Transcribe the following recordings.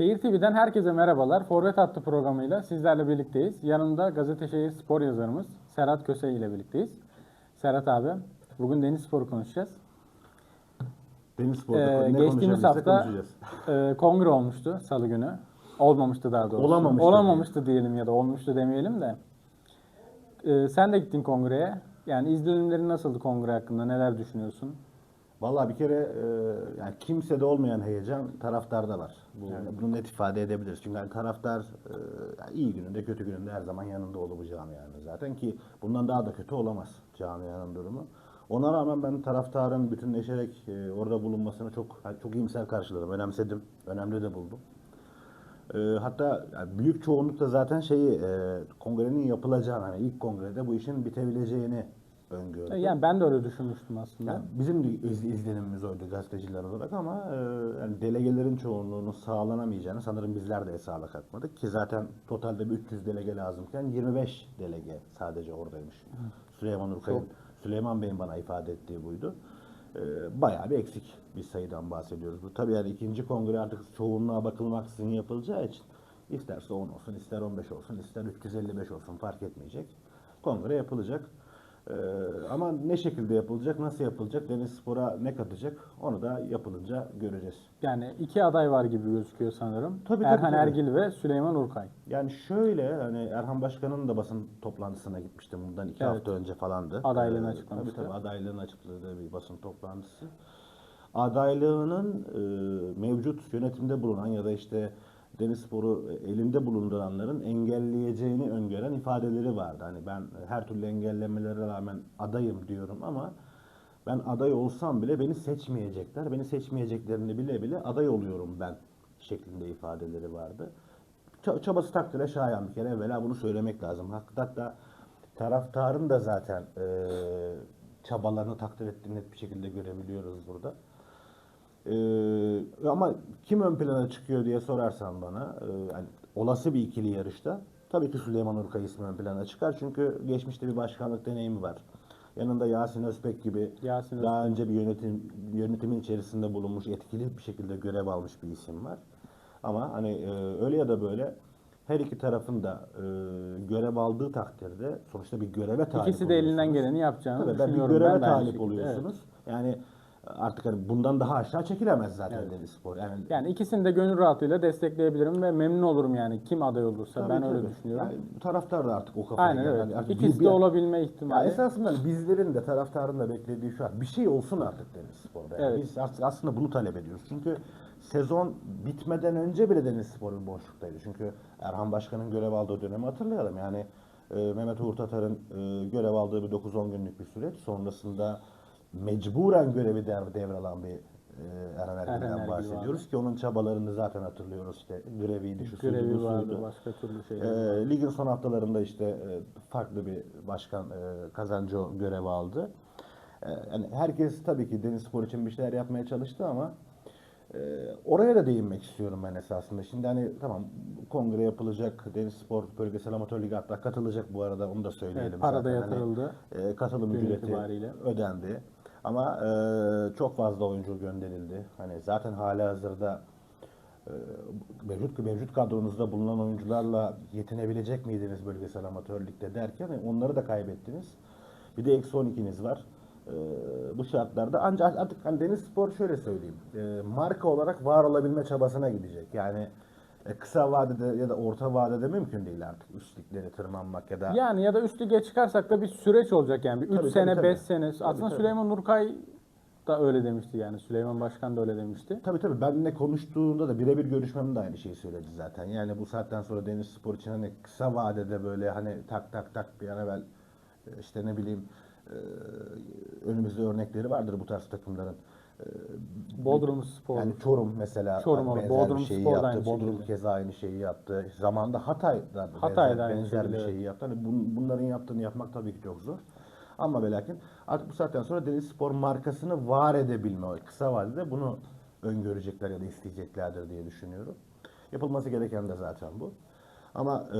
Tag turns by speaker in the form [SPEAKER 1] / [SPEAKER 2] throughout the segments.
[SPEAKER 1] Şehir TV'den herkese merhabalar. Forvet Hattı programıyla sizlerle birlikteyiz. Yanımda Gazete Şehir Spor yazarımız Serhat Köse ile birlikteyiz. Serhat abi, bugün deniz sporu konuşacağız.
[SPEAKER 2] Deniz sporda
[SPEAKER 1] Ee,
[SPEAKER 2] ne
[SPEAKER 1] geçtiğimiz
[SPEAKER 2] konuşabilirsek
[SPEAKER 1] hafta
[SPEAKER 2] konuşacağız.
[SPEAKER 1] e, kongre olmuştu salı günü. Olmamıştı daha doğrusu.
[SPEAKER 2] Olamamıştı
[SPEAKER 1] Olamamıştı diyelim ya da olmuştu demeyelim de. E, sen de gittin kongreye. Yani izlenimlerin nasıldı kongre hakkında? Neler düşünüyorsun?
[SPEAKER 2] Vallahi bir kere e, yani kimsede olmayan heyecan taraftarda var. Bu, Bunu net ifade edebiliriz. Çünkü yani taraftar e, yani iyi gününde kötü gününde her zaman yanında olur bu camianın zaten ki bundan daha da kötü olamaz camianın durumu. Ona rağmen ben taraftarın bütünleşerek e, orada bulunmasını çok çok iyimser karşıladım. Önemsedim. Önemli de buldum. E, hatta yani büyük çoğunlukla zaten şeyi e, kongrenin yapılacağını hani ilk kongrede bu işin bitebileceğini öngördü.
[SPEAKER 1] Yani ben de öyle düşünmüştüm aslında.
[SPEAKER 2] Yani bizim de iz- izlenimimiz oydu gazeteciler olarak ama e, yani delegelerin çoğunluğunun sağlanamayacağını sanırım bizler de hesaba katmadık ki zaten totalde bir 300 delege lazımken 25 delege sadece oradaymış. Süleyman Urkay'ın, Süleyman Bey'in bana ifade ettiği buydu. E, bayağı bir eksik bir sayıdan bahsediyoruz. Bu tabii yani ikinci kongre artık çoğunluğa bakılmaksızın yapılacağı için isterse 10 olsun, ister 15 olsun, ister 355 olsun fark etmeyecek. Kongre yapılacak. Ee, ama ne şekilde yapılacak, nasıl yapılacak, Deniz Spor'a ne katacak onu da yapılınca göreceğiz.
[SPEAKER 1] Yani iki aday var gibi gözüküyor sanırım.
[SPEAKER 2] Tabii,
[SPEAKER 1] Erhan
[SPEAKER 2] tabii.
[SPEAKER 1] Ergil ve Süleyman Urkay.
[SPEAKER 2] Yani şöyle hani Erhan Başkan'ın da basın toplantısına gitmiştim bundan iki
[SPEAKER 1] Evet.
[SPEAKER 2] hafta önce falandı.
[SPEAKER 1] Adaylığını
[SPEAKER 2] Ee,
[SPEAKER 1] açıklamıştı.
[SPEAKER 2] Tabii tabii adaylığını açıkladığı bir basın toplantısı. Adaylığının e, mevcut yönetimde bulunan ya da işte Denizspor'u elinde bulunduranların engelleyeceğini öngören ifadeleri vardı. Hani ben her türlü engellemelere rağmen adayım diyorum ama ben aday olsam bile beni seçmeyecekler. Beni seçmeyeceklerini bile bile aday oluyorum ben şeklinde ifadeleri vardı. Ça- Çabası takdire şayan bir kere evvela bunu söylemek lazım. Hatta taraftarın da zaten e, çabalarını takdir ettiğini net bir şekilde görebiliyoruz burada. Ee, ama kim ön plana çıkıyor diye sorarsan bana, e, yani olası bir ikili yarışta tabii ki Süleyman Urkay ismi ön plana çıkar. Çünkü geçmişte bir başkanlık deneyimi var. Yanında Yasin Özbek gibi
[SPEAKER 1] Yasin
[SPEAKER 2] daha önce bir yönetim yönetimin içerisinde bulunmuş, etkili bir şekilde görev almış bir isim var. Ama hani e, öyle ya da böyle her iki tarafın da e, görev aldığı takdirde sonuçta bir göreve talip
[SPEAKER 1] İkisi de elinden geleni yapacağını
[SPEAKER 2] Tabii ben bir
[SPEAKER 1] düşünüyorum.
[SPEAKER 2] göreve
[SPEAKER 1] ben
[SPEAKER 2] talip oluyorsunuz. Yani artık hani bundan daha aşağı çekilemez zaten Deniz Spor. Yani,
[SPEAKER 1] evet. Yani ikisini de gönül rahatlığıyla destekleyebilirim ve memnun olurum yani kim aday olursa.
[SPEAKER 2] tabii,
[SPEAKER 1] ben öyle
[SPEAKER 2] tabii.
[SPEAKER 1] düşünüyorum.
[SPEAKER 2] Yani bu taraftar da artık o kafaya
[SPEAKER 1] Aynen evet.
[SPEAKER 2] Yani artık
[SPEAKER 1] İkisi
[SPEAKER 2] bir-
[SPEAKER 1] de olabilme
[SPEAKER 2] Ya
[SPEAKER 1] ihtimali.
[SPEAKER 2] esasında bizlerin de taraftarın da beklediği şu an bir şey olsun artık Deniz Spor'da. Yani
[SPEAKER 1] Evet.
[SPEAKER 2] Biz as- aslında bunu talep ediyoruz. Çünkü sezon bitmeden önce bile Deniz Spor bir boşluktaydı. Çünkü Erhan Başkan'ın görev aldığı dönemi hatırlayalım. Yani e, Mehmet Uğur Tatar'ın e, görev aldığı bir 9-10 günlük bir süreç. Sonrasında mecburen görevi dev, devralan bir e, Erhan
[SPEAKER 1] Ergin
[SPEAKER 2] bahsediyoruz ki onun çabalarını zaten hatırlıyoruz işte greviydi şu suydu,
[SPEAKER 1] Görevi
[SPEAKER 2] suydu.
[SPEAKER 1] vardı başka türlü şeyler.
[SPEAKER 2] E, ligin son haftalarında işte e, farklı bir başkan e, kazancı görev aldı. E, yani herkes tabii ki Deniz Spor için bir şeyler yapmaya çalıştı ama e, oraya da değinmek istiyorum ben esasında. Şimdi hani tamam kongre yapılacak, Deniz Spor Bölgesel Amatör Ligi hatta katılacak bu arada onu da söyleyelim.
[SPEAKER 1] Evet, para da
[SPEAKER 2] zaten.
[SPEAKER 1] yatırıldı.
[SPEAKER 2] Hani, e, katılım ücreti
[SPEAKER 1] itibariyle.
[SPEAKER 2] ödendi. Ama e, çok fazla oyuncu gönderildi. Hani zaten hala hazırda e, mevcut mevcut kadronuzda bulunan oyuncularla yetinebilecek miydiniz bölgesel amatör ligde derken e, onları da kaybettiniz. Bir de eksi 12'niz var. E, bu şartlarda ancak artık hani Deniz Spor şöyle söyleyeyim. e, marka olarak var olabilme çabasına gidecek. Yani e, kısa vadede ya da orta vadede mümkün değil artık üstlükleri tırmanmak ya da
[SPEAKER 1] Yani ya da üst lige çıkarsak da bir süreç olacak yani. 3
[SPEAKER 2] Tabii,
[SPEAKER 1] sene,
[SPEAKER 2] tabii,
[SPEAKER 1] 5
[SPEAKER 2] tabii.
[SPEAKER 1] sene. Aslında
[SPEAKER 2] tabii.
[SPEAKER 1] Süleyman Nurkay da öyle demişti yani. Süleyman Başkan da öyle demişti.
[SPEAKER 2] Tabii tabii benimle konuştuğunda da birebir görüşmemde de aynı şeyi söyledi zaten. Yani bu saatten sonra Deniz Spor için hani kısa vadede böyle hani tak tak tak bir an evvel e, işte ne bileyim e, önümüzde örnekleri vardır bu tarz takımların. E,
[SPEAKER 1] Bodrum Spor.
[SPEAKER 2] Yani Çorum mesela
[SPEAKER 1] Çorum olur,
[SPEAKER 2] benzer
[SPEAKER 1] Bodrum
[SPEAKER 2] bir şeyi
[SPEAKER 1] Spor da
[SPEAKER 2] yaptı.
[SPEAKER 1] aynı
[SPEAKER 2] Bodrum
[SPEAKER 1] şekilde.
[SPEAKER 2] keza aynı şeyi yaptı. Zamanında Hatay'da
[SPEAKER 1] Hatay'da
[SPEAKER 2] benzer,
[SPEAKER 1] aynı
[SPEAKER 2] benzer bir
[SPEAKER 1] şekilde,
[SPEAKER 2] şeyi yaptı. Hani bun- bunların yaptığını yapmak tabii ki çok zor. Ama ve lakin artık bu saatten sonra Deniz Spor markasını var edebilme o kısa vadede bunu öngörecekler ya da isteyeceklerdir diye düşünüyorum. Yapılması gereken de zaten bu. Ama e,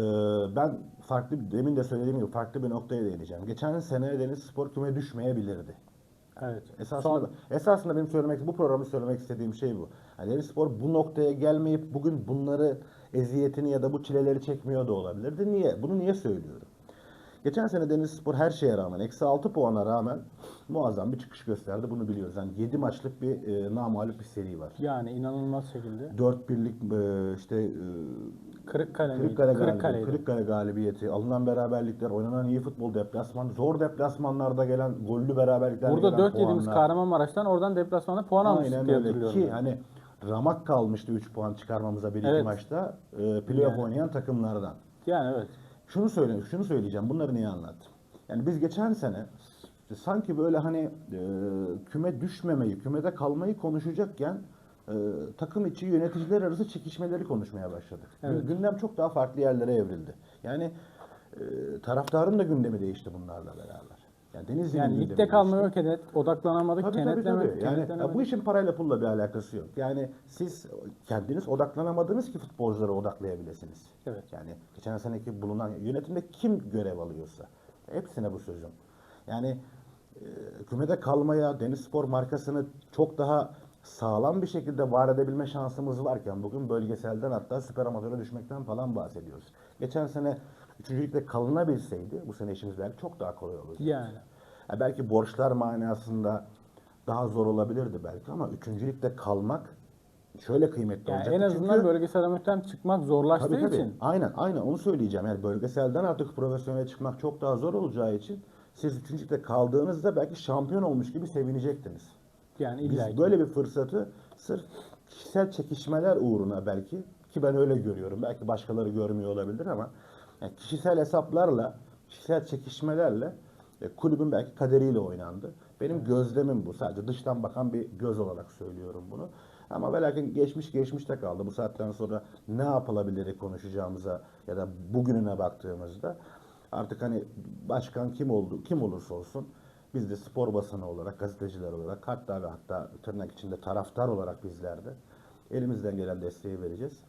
[SPEAKER 2] ben farklı, demin de söylediğim gibi farklı bir noktaya değineceğim. Geçen sene Deniz Spor küme düşmeyebilirdi.
[SPEAKER 1] Evet.
[SPEAKER 2] Esasında,
[SPEAKER 1] Son-
[SPEAKER 2] esasında benim söylemek, bu programı söylemek istediğim şey bu. Yani Denizspor bu noktaya gelmeyip bugün bunları eziyetini ya da bu çileleri çekmiyor da olabilirdi. Niye? Bunu niye söylüyorum? Geçen sene Denizspor her şeye rağmen, eksi 6 puana rağmen muazzam bir çıkış gösterdi. Bunu biliyoruz. Yani 7 maçlık bir e, namalip bir seri var.
[SPEAKER 1] yani inanılmaz şekilde.
[SPEAKER 2] 4 birlik e, işte e,
[SPEAKER 1] Kırıkkale?
[SPEAKER 2] Kırıkkale,
[SPEAKER 1] Kırıkkale'ydi.
[SPEAKER 2] Kırıkkale galibiyeti, alınan beraberlikler, oynanan iyi futbol deplasman, zor deplasmanlarda gelen gollü beraberlikler
[SPEAKER 1] Burada
[SPEAKER 2] gelen
[SPEAKER 1] 4 yediğimiz
[SPEAKER 2] puanlar.
[SPEAKER 1] Kahramanmaraş'tan oradan deplasmanda puan almıştık diye hatırlıyorum.
[SPEAKER 2] ki hani ramak kalmıştı 3 puan çıkarmamıza bir iki
[SPEAKER 1] Evet.
[SPEAKER 2] maçta e, playoff
[SPEAKER 1] Yani.
[SPEAKER 2] oynayan takımlardan.
[SPEAKER 1] Yani evet.
[SPEAKER 2] Şunu söyle, şunu söyleyeceğim. Bunları niye anlattım? Yani biz geçen sene sanki böyle hani e, küme düşmemeyi, kümede kalmayı konuşacakken e, takım içi yöneticiler arası çekişmeleri konuşmaya başladık.
[SPEAKER 1] Evet.
[SPEAKER 2] Gündem çok daha farklı yerlere evrildi. Yani e, taraftarın da gündemi değişti bunlarla beraber. Yani Denizli'nin
[SPEAKER 1] Yani ligde yok edet, odaklanamadık,
[SPEAKER 2] Tabii tabii
[SPEAKER 1] kenetlemedik,
[SPEAKER 2] tabii. Yani
[SPEAKER 1] kenetlenemedik.
[SPEAKER 2] bu işin parayla pulla bir alakası yok. Yani siz kendiniz odaklanamadınız ki futbolculara odaklayabilirsiniz.
[SPEAKER 1] Evet.
[SPEAKER 2] Yani geçen seneki bulunan yönetimde kim görev alıyorsa hepsine bu sözüm. Yani e, kümede kalmaya Deniz Spor markasını çok daha sağlam bir şekilde var edebilme şansımız varken bugün bölgeselden hatta süper amatöre düşmekten falan bahsediyoruz. Geçen sene üçüncülükte kalınabilseydi bu sene işimiz belki çok daha kolay olurdu.
[SPEAKER 1] Yani.
[SPEAKER 2] Ya belki borçlar manasında daha zor olabilirdi belki ama üçüncülükte kalmak şöyle kıymetli
[SPEAKER 1] Yani
[SPEAKER 2] olacak.
[SPEAKER 1] en azından bölgesel amatörden çıkmak zorlaştığı
[SPEAKER 2] tabii, tabii.
[SPEAKER 1] için.
[SPEAKER 2] Aynen aynen onu söyleyeceğim. Yani bölgeselden artık profesyonel çıkmak çok daha zor olacağı için siz üçüncülükte kaldığınızda belki şampiyon olmuş gibi sevinecektiniz.
[SPEAKER 1] Yani
[SPEAKER 2] Biz
[SPEAKER 1] illa ki.
[SPEAKER 2] böyle bir fırsatı sırf kişisel çekişmeler uğruna belki ki ben öyle görüyorum. Belki başkaları görmüyor olabilir ama yani kişisel hesaplarla, kişisel çekişmelerle e, kulübün belki kaderiyle oynandı. Benim gözlemim bu. Sadece dıştan bakan bir göz olarak söylüyorum bunu. Ama ve lakin geçmiş geçmişte kaldı. Bu saatten sonra ne yapılabilir konuşacağımıza ya da bugününe baktığımızda artık hani başkan kim oldu, kim olursa olsun biz de spor basını olarak, gazeteciler olarak hatta ve hatta tırnak içinde taraftar olarak bizler de elimizden gelen desteği vereceğiz.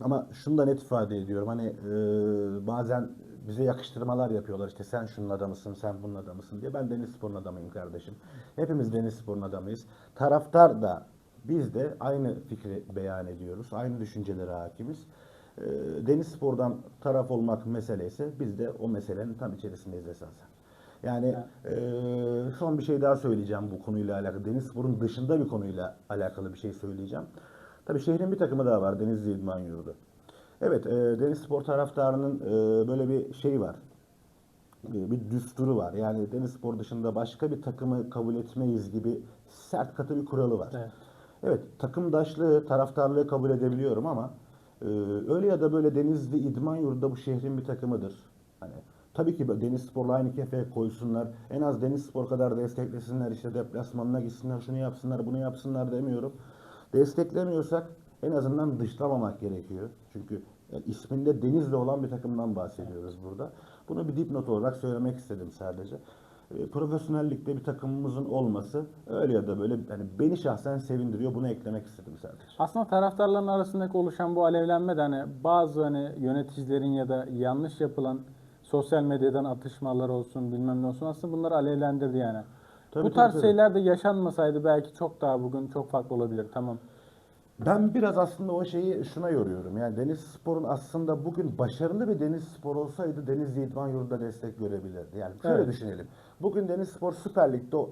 [SPEAKER 2] Ama şunu da net ifade ediyorum. Hani e, bazen bize yakıştırmalar yapıyorlar. İşte sen şunun adamısın, sen bunun adamısın diye. Ben Deniz Spor'un adamıyım kardeşim. Hepimiz Deniz Spor'un adamıyız. Taraftar da biz de aynı fikri beyan ediyoruz. Aynı düşüncelere hakimiz. E, Deniz Spor'dan taraf olmak mesele ise biz de o meselenin tam içerisindeyiz esasen. Yani e, son bir şey daha söyleyeceğim bu konuyla alakalı. Denizspor'un dışında bir konuyla alakalı bir şey söyleyeceğim. Tabii şehrin bir takımı daha var. Denizli İdman Yurdu. Evet, e, Denizspor taraftarının e, böyle bir şeyi var. E, bir düsturu var. Yani Denizspor dışında başka bir takımı kabul etmeyiz gibi sert katı bir kuralı var.
[SPEAKER 1] Evet.
[SPEAKER 2] Evet, takımdaşlığı, taraftarlığı kabul edebiliyorum ama e, öyle ya da böyle Denizli İdman Yurdu da bu şehrin bir takımıdır. Hani tabii ki Deniz Spor'la aynı kefeye koysunlar. En az Deniz Spor kadar desteklesinler. işte deplasmanına gitsinler, şunu yapsınlar, bunu yapsınlar demiyorum. Desteklemiyorsak en azından dışlamamak gerekiyor. Çünkü yani isminde Denizli olan bir takımdan bahsediyoruz burada. Bunu bir dipnot olarak söylemek istedim sadece. E, profesyonellikte bir takımımızın olması öyle ya da böyle yani beni şahsen sevindiriyor. Bunu eklemek istedim sadece.
[SPEAKER 1] Aslında taraftarların arasındaki oluşan bu alevlenme de hani bazı hani yöneticilerin ya da yanlış yapılan sosyal medyadan atışmalar olsun bilmem ne olsun aslında bunları alevlendirdi yani.
[SPEAKER 2] Tabii,
[SPEAKER 1] bu tarz
[SPEAKER 2] tabii.
[SPEAKER 1] şeyler de yaşanmasaydı belki çok daha bugün çok farklı olabilir tamam.
[SPEAKER 2] Ben biraz aslında o şeyi şuna yoruyorum. Yani Deniz Spor'un aslında bugün başarılı bir Deniz Spor olsaydı Denizli İdman Yurdu'da destek görebilirdi. Yani şöyle
[SPEAKER 1] Evet.
[SPEAKER 2] düşünelim. Bugün Deniz Spor Süper Lig'de o-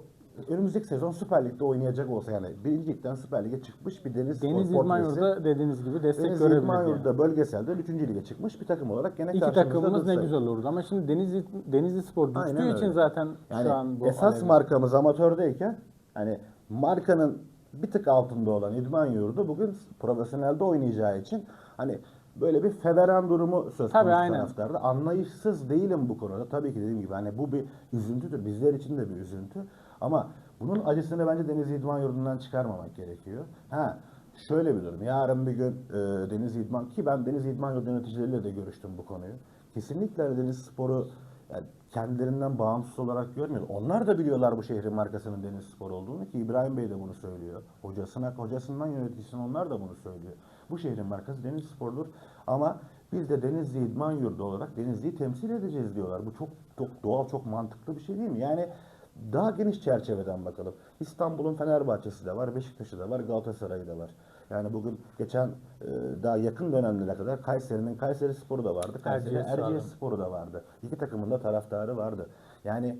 [SPEAKER 2] önümüzdeki sezon Süper Lig'de oynayacak olsa yani birinci ligden Süper Lig'e çıkmış bir Deniz,
[SPEAKER 1] Deniz
[SPEAKER 2] Spor
[SPEAKER 1] İdman
[SPEAKER 2] portresi,
[SPEAKER 1] Yurdu'da dediğiniz gibi destek
[SPEAKER 2] Deniz
[SPEAKER 1] görebilirdi. yani.
[SPEAKER 2] Yurdu'da bölgeselde 3. lige çıkmış bir takım olarak gene
[SPEAKER 1] İki takımımız ne güzel olurdu ama şimdi Denizli, Denizli Spor düştüğü
[SPEAKER 2] Aynen
[SPEAKER 1] için zaten
[SPEAKER 2] Yani
[SPEAKER 1] şu an bu
[SPEAKER 2] esas
[SPEAKER 1] alev-
[SPEAKER 2] markamız amatördeyken hani markanın bir tık altında olan İdman Yurdu bugün profesyonelde oynayacağı için hani böyle bir feveran durumu söz
[SPEAKER 1] Tabii,
[SPEAKER 2] konusu taraftarda. Anlayışsız değilim bu konuda. Tabii ki dediğim gibi hani bu bir üzüntüdür. Bizler için de bir üzüntü. Ama bunun acısını bence Deniz İdman Yurdu'ndan çıkarmamak gerekiyor. Ha şöyle bir durum. Yarın bir gün e, Deniz İdman ki ben Deniz İdman Yurdu yöneticileriyle de görüştüm bu konuyu. Kesinlikle Deniz Spor'u yani kendilerinden bağımsız olarak görmüyor. Onlar da biliyorlar bu şehrin markasının Deniz Spor olduğunu ki İbrahim Bey de bunu söylüyor. Hocasına, hocasından yöneticisine onlar da bunu söylüyor. Bu şehrin markası Deniz Spor'dur ama biz de Denizli İdman Yurdu olarak Denizli'yi temsil edeceğiz diyorlar. Bu çok çok doğal, çok mantıklı bir şey değil mi? Yani daha geniş çerçeveden bakalım. İstanbul'un Fenerbahçe'si de var, Beşiktaş'ı da var, Galatasaray'ı da var. Yani bugün geçen e, daha yakın dönemlere kadar Kayseri'nin Kayseri Sporu da vardı. Kayseri'nin
[SPEAKER 1] Erciyes.
[SPEAKER 2] Sporu da vardı. İki takımın da taraftarı vardı. Yani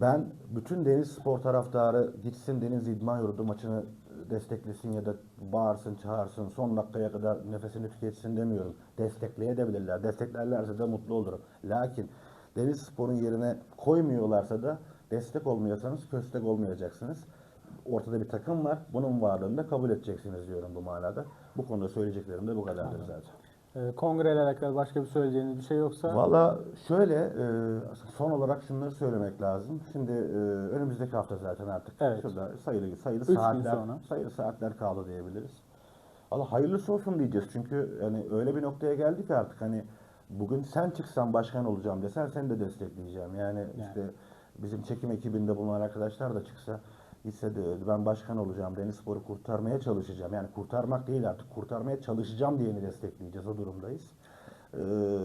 [SPEAKER 2] ben bütün Deniz Spor taraftarı gitsin Deniz İdman Yurdu maçını desteklesin ya da bağırsın, çağırsın, son dakikaya kadar nefesini tüketsin demiyorum. Destekleyebilirler. Desteklerlerse de mutlu olurum. Lakin Deniz Spor'un yerine koymuyorlarsa da destek olmuyorsanız köstek olmayacaksınız. Ortada bir takım var. Bunun varlığını da kabul edeceksiniz diyorum bu manada. Bu konuda söyleyeceklerim de bu kadardır zaten.
[SPEAKER 1] Ee, kongreyle alakalı başka bir söyleyeceğiniz bir şey yoksa
[SPEAKER 2] Valla şöyle e, son olarak şunları söylemek lazım. Şimdi e, önümüzdeki hafta zaten artık
[SPEAKER 1] Evet.
[SPEAKER 2] şurada sayılı sayılı
[SPEAKER 1] Üç
[SPEAKER 2] saatler
[SPEAKER 1] sonra.
[SPEAKER 2] sayılı saatler kaldı diyebiliriz. Valla hayırlısı olsun diyeceğiz. Çünkü yani öyle bir noktaya geldik artık hani bugün sen çıksan başkan olacağım desen seni de destekleyeceğim. Yani, işte bizim çekim ekibinde bulunan arkadaşlar da çıksa gitse de ben başkan olacağım, Deniz Spor'u kurtarmaya çalışacağım. Yani kurtarmak değil artık kurtarmaya çalışacağım diyeni destekleyeceğiz. O durumdayız. Ee,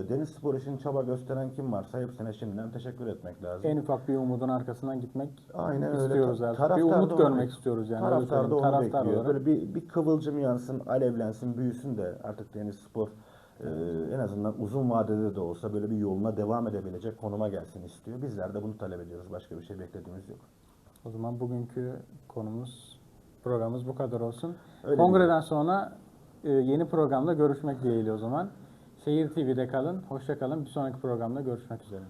[SPEAKER 2] Deniz Spor için çaba gösteren kim varsa hepsine şimdiden teşekkür etmek lazım.
[SPEAKER 1] en ufak bir umudun arkasından gitmek
[SPEAKER 2] Aynen öyle.
[SPEAKER 1] istiyoruz
[SPEAKER 2] Ta-
[SPEAKER 1] artık. Bir umut görmek istiyoruz yani. öyle
[SPEAKER 2] Taraftar da onu
[SPEAKER 1] Taraftar
[SPEAKER 2] bekliyor.
[SPEAKER 1] olarak.
[SPEAKER 2] Böyle bir, bir kıvılcım yansın, alevlensin, büyüsün de artık Deniz Spor e, en azından uzun vadede de olsa böyle bir yoluna devam edebilecek konuma gelsin istiyor. Bizler de bunu talep ediyoruz. Başka bir şey beklediğimiz yok.
[SPEAKER 1] O zaman bugünkü konumuz, programımız bu kadar olsun.
[SPEAKER 2] Öyle
[SPEAKER 1] Kongreden sonra e, yeni programda görüşmek dileğiyle o zaman. Şehir TV'de kalın, hoşça kalın. Bir sonraki programda görüşmek üzere.